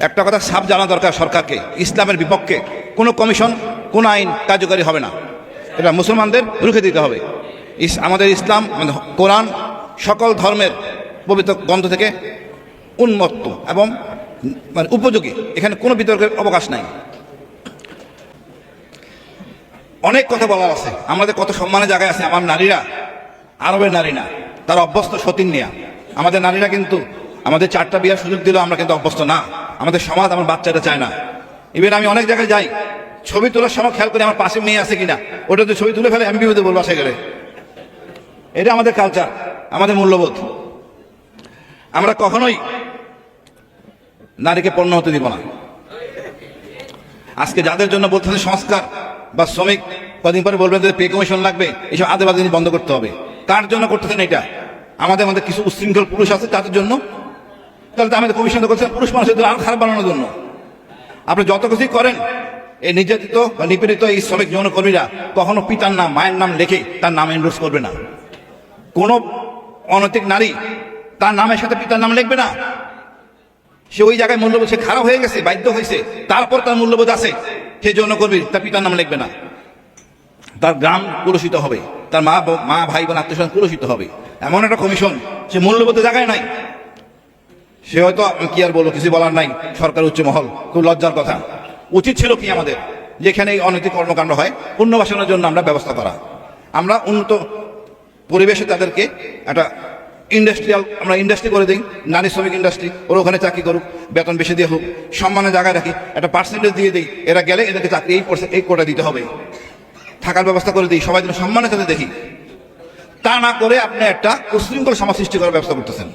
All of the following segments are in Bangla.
একটা কথা সাপ জানা দরকার সরকারকে, ইসলামের বিপক্ষে। কোনো কমিশন, কোনো আইন কার্যকারী হবে না। এটা মুসলমানদের রুখে দিতে হবে। ইস, আমাদের ইসলাম কোরআন সকল ধর্মের পবিত্র গ্রন্থ থেকে উন্মত্ত এবং মানে উপযোগী। এখানে কোনো বিতর্কের অবকাশ নাই। অনেক কথা বলার আছে। আমাদের কত সম্মানের জায়গায় আছে আমার নারীরা, আরবের নারী না তারা অভ্যস্ত সতীন নেয়া। আমাদের নারীরা কিন্তু আমাদের চারটা বিয়ার সুযোগ দিলেও আমরা কিন্তু অভ্যস্ত না। আমাদের সমাজ আমার বাচ্চাটা চায় না। ইভেন আমি অনেক জায়গায় যাই, ছবি তোলার সময় খেয়াল করি আমার পাশে মেয়ে আছে কিনা। ওটা তো ছবি তুলে ফেলে, আমি বিপদে বলব সে গেলে। এটা আমাদের কালচার আমাদের মূল্যবোধ। আমরা কখনোই নারীকে পণ্য হতে দিব না। আজকে যাদের জন্য বলতেছে সংস্কার বা শ্রমিক, কদিন পরে বলবেন যে পে কমিশন লাগবে এইসব আদে বাদে বন্ধ করতে হবে। কার জন্য করতেছেন এটা? আমাদের মধ্যে কিছু উশৃঙ্খল পুরুষ আছে, তাদের জন্য তাহলে তো আমাদের কমিশন করছেন, পুরুষ মানুষের জন্য আরও খারাপ বানানোর জন্য। আপনি যত কিছুই করেন, এই নির্যাতিত বা নিপীড়িত এই শ্রমিক যৌনকর্মীরা কখনো পিতার নাম, মায়ের নাম লেখে তার নাম এন্ডোর্স করবে না। কোনো অনৈতিক নারী তার নামের সাথে পিতার নাম লিখবে না। সে ওই জায়গায় মূল্যবোধ, সে খারাপ হয়ে গেছে, বাধ্য হয়েছে, তারপর তার মূল্যবোধ আছে, সে যৌন করবি তার পিতার নাম লিখবে না। তার গ্রাম কুলসিত হবে, তার মা মা, ভাই, বোন, আত্মীয় কুলসিত হবে। এমন একটা কমিশন সে মূল্যবোধের জায়গায় নাই। সে হয়তো কি আর বলব, কিছু বলার নাই, সরকার উচ্চ মহল, খুব লজ্জার কথা। উচিত ছিল কি আমাদের? যেখানে এই অনৈতিক কর্মকাণ্ড হয়, পুনর্বাসনের জন্য আমরা ব্যবস্থা করা। আমরা উন্নত পরিবেশে তাদেরকে একটা ইন্ডাস্ট্রিয়াল আমরা ইন্ডাস্ট্রি করে দিই, নারী শ্রমিক ইন্ডাস্ট্রি ওরা ওখানে চাকরি করুক, বেতন বেশি দিয়ে হোক, সম্মানের জায়গায় রাখি, একটা পার্সেন্টেজ দিয়ে দিই, এরা গেলে এদেরকে চাকরি এই এই কোটা দিতে হবে। থাকার ব্যবস্থা করে দিই, সবাই যেন সম্মানের সাথে দেখি। তা না করে আপনি একটা উশৃঙ্খল সমাজ সৃষ্টি করার ব্যবস্থা করতেছেন।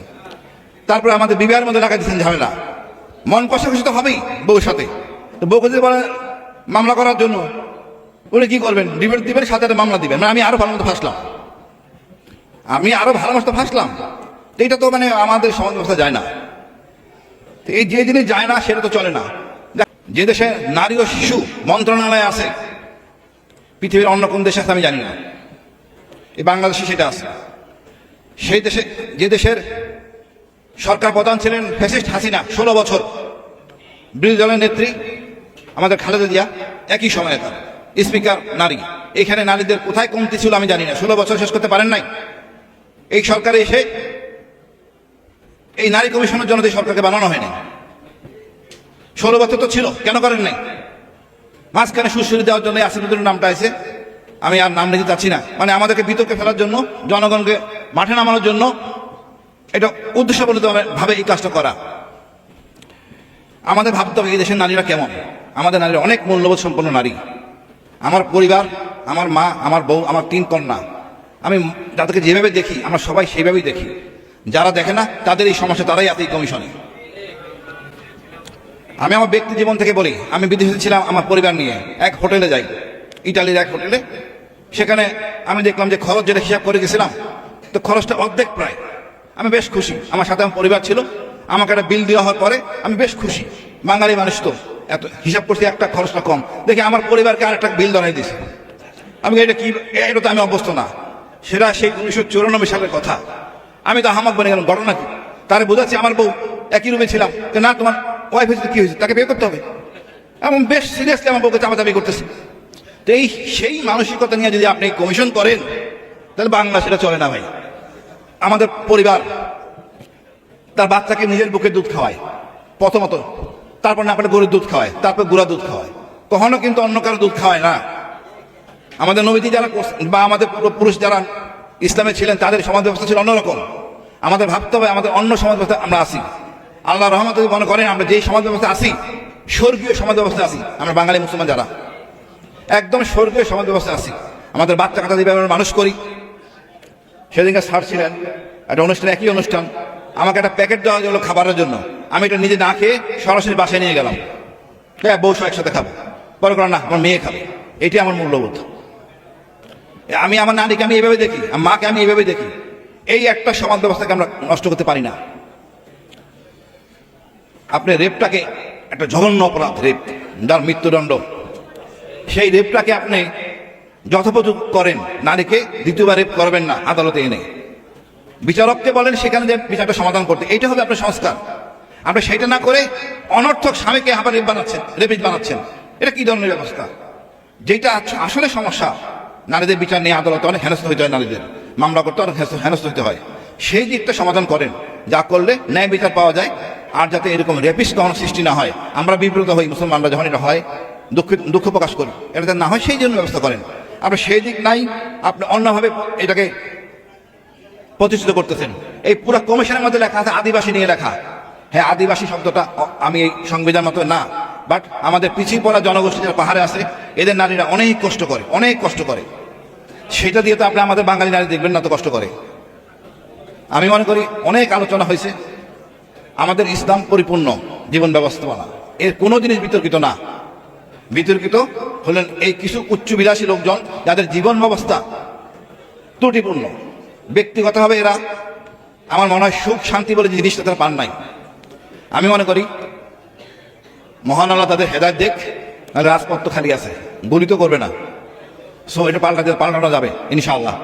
তারপরে আমাদের বিবাহের মধ্যে রাখা দিচ্ছেন ঝামেলা। মন কষাকষি তো হবেই বউর সাথে। তো বউকে যদি বলেন মামলা করার জন্য। উনি কি করবেন? ডিবেট দিবেন, সাথে সাথে মামলা দিবেন। মানে আমি আরও ভালো মতো ফাঁসলাম। আমি আরও ভালো মতো ফাঁসলাম। এটা তো মানে আমাদের সমাজ ব্যবস্থা যায় না। তো এই যে জিনিস যায় না, সেটা তো চলে না। যে দেশে নারী ও শিশু মন্ত্রণালয় আছে, পৃথিবীর অন্য কোন দেশে আছে আমি জানি না। এই বাংলাদেশে সেটা আছে। সেই দেশে, যে দেশের সরকার প্রধান ছিলেন ফ্যাসিস্ট হাসিনা, ষোলো বছর। বিরোধী দলের নেত্রী আমাদের খালেদা জিয়া, একই সময়ে তার। স্পিকার, নারী। এখানে নারীদের কোথায় কমতি ছিল আমি জানি না। ষোলো বছর শেষ করতে পারেন নাই? এই সরকারে এসে এই নারী কমিশনের জন্য সরকারকে বানানো হয়নি। ষোলো বছর তো ছিল, কেন করেন নাই? মাঝখানে সুশ্রী দেওয়ার জন্য আসিদুদ্দিনের নামটা আছে আমি আর নাম নিতে চাচ্ছি না। মানে আমাদেরকে বিতর্কে ফেলার জন্য, জনগণকে মাঠে নামানোর জন্য এটা উদ্দেশ্যপ্রণীত ভাবে এই কাজটা করা। আমাদের ভাবতে হবে এই দেশের নারীরা কেমন? আমাদের নারীরা অনেক মূল্যবোধ সম্পন্ন নারী। আমার পরিবার, আমার মা, আমার বউ, আমার তিন কন্যা। আমি তাদেরকে যেভাবে দেখি, আমরা সবাই সেইভাবেই দেখি। যারা দেখে না, তাদের এই সমস্যা, তারাই আছে এই কমিশনে। আমি আমার ব্যক্তি জীবন থেকে বলি, আমি বিদেশে ছিলাম আমার পরিবার নিয়ে, এক হোটেলে যাই। ইটালির এক হোটেলে। সেখানে আমি দেখলাম যে খরচ যেটা হিসাব করে গেছিলাম, তো খরচটা অর্ধেক প্রায়। আমি বেশ খুশি। আমার সাথে আমার পরিবার ছিল। আমাকে একটা বিল দেওয়া হওয়ার পরে আমি বেশ খুশি। বাঙালি মানুষ তো। এত হিসাব করছি একটা খরচটা কম। দেখি আমার পরিবারকে আর একটা বিল ধরাই দিয়েছে আমি এটা কি? এটা তো আমি অভ্যস্ত না। সেটা সেই উনিশশো চুরানব্বই সালের কথা। আমি তো হামাক বনে গেলাম। ঘটনা কি? তারে বোঝাচ্ছি আমার বউ। একই রুমে ছিলাম। যে, না, তোমার ওয়াইফ হয়েছে কি হয়েছে? তাকে বিয়ে করতে হবে। এবং বেশ সিরিয়াসলি আমার বউকে চাপাচাপি করতেছে। তো এই সেই মানসিকতা নিয়ে যদি আপনি কমিশন করেন, তাহলে বাংলা সেটা চলে না ভাই। আমাদের পরিবার তার বাচ্চাকে নিজের বুকে দুধ খাওয়ায়। প্রথমত, তারপর না পারে গরুর দুধ খাওয়ায়, তারপর গুড়া দুধ খাওয়ায়। কখনো কিন্তু অন্য কারও দুধ খাওয়ায় না। আমাদের নবীজি যারা বা আমাদের পূর্বপুরুষ যারা ইসলামে ছিলেন, তাদের সমাজ ব্যবস্থা ছিল অন্যরকম। আমাদের ভাবতে হবে, আমাদের অন্য সমাজ ব্যবস্থা আমরা আসি আল্লাহ রহমত মনে করেন, আমরা যে সমাজ ব্যবস্থা আসি স্বর্গীয় সমাজ ব্যবস্থা আসি আমরা বাঙালি মুসলমান যারা। একদম স্বর্গীয় সমাজ ব্যবস্থা আসি আমাদের বাচ্চা কাটা যেভাবে আমরা মানুষ করি। সেদিনকে স্যার ছিলেন, একটা অনুষ্ঠান, একই অনুষ্ঠান। আমাকে একটা প্যাকেট দেওয়া হলো খাবারের জন্য। আমি এটা নিজে না খেয়ে সরাসরি বাসায় নিয়ে গেলাম। হ্যাঁ বউ সহ একসাথে খাব। পরে করে, না, আমার মেয়ে খাবে। এটি আমার মূল্যবোধ। আমি আমার নারীকে আমি এইভাবে দেখি মাকে আমি এইভাবে দেখি। এই একটা সমাজ ব্যবস্থাকে আমরা নষ্ট করতে পারি না। আপনি রেপটাকে, একটা জঘন্য অপরাধ রেপ, যার মৃত্যুদণ্ড। সেই রেপটাকে আপনি যথোপযুক্ত করেন নারীকে দ্বিতীয়বার রেপ করবেন না, আদালতে এনে। বিচারককে বলেন সেখানে যে বিচারটা সমাধান করতে। এইটা হবে আপনার সংস্কার। আপনি সেটা না করে অনর্থক স্বামীকে আবার রেপ বানাচ্ছেন রেপিস বানাচ্ছেন। এটা কি ধরনের ব্যবস্থা? যেটা আসলে সমস্যা, নারীদের বিচার নিয়ে আদালতে অনেক হেনস্থ হইতে হয় নারীদের। মামলা করতে অনেক হেনস্থ- হইতে হয়। সেই দিকটা সমাধান করেন। যা করলে ন্যায় বিচার পাওয়া যায়, আর যাতে এরকম রেপিস কখনো সৃষ্টি না হয়। আমরা বিব্রত হই, মুসলমানরা যখন এটা হয়, দুঃখ দুঃখ প্রকাশ করি। এটা না হয়, সেই জন্য ব্যবস্থা করেন। আপনি সেই দিক নাই, আপনি অন্যভাবে এটাকে প্রতিষ্ঠিত করতেছেন। এই পুরো কমিশনের মধ্যে লেখা আছে, আদিবাসী নিয়ে লেখা। হ্যাঁ আদিবাসী শব্দটা আমি এই সংবিধান মতো না, বাট আমাদের পিছিয়ে পড়া জনগোষ্ঠী যারা পাহাড়ে আছে, এদের নারীরা অনেক কষ্ট করে, অনেক কষ্ট করে। সেটা দিয়ে তো আপনি আমাদের বাঙালি নারী দেখবেন না তো কষ্ট করে। আমি মনে করি অনেক আলোচনা হয়েছে, আমাদের ইসলাম পরিপূর্ণ জীবন ব্যবস্থাপনা। এর কোনো জিনিস বিতর্কিত না। বিতর্কিত হলেন এই কিছু উচ্চ উচ্চবিলাসী লোকজন যাদের জীবন ব্যবস্থা ত্রুটিপূর্ণ। ব্যক্তিগতভাবে এরা আমার মনে হয় সুখ, শান্তি বলে যে জিনিসটা তারা পান নাই। আমি মনে করি, মহান আল্লাহ তাদের হেদায়ত দেখ, রাজপথ তো খালি আছে, গুলি তো করবে না। সো এটা পাল্টাতে পাল্টানো যাবে, ইনশাআল্লাহ।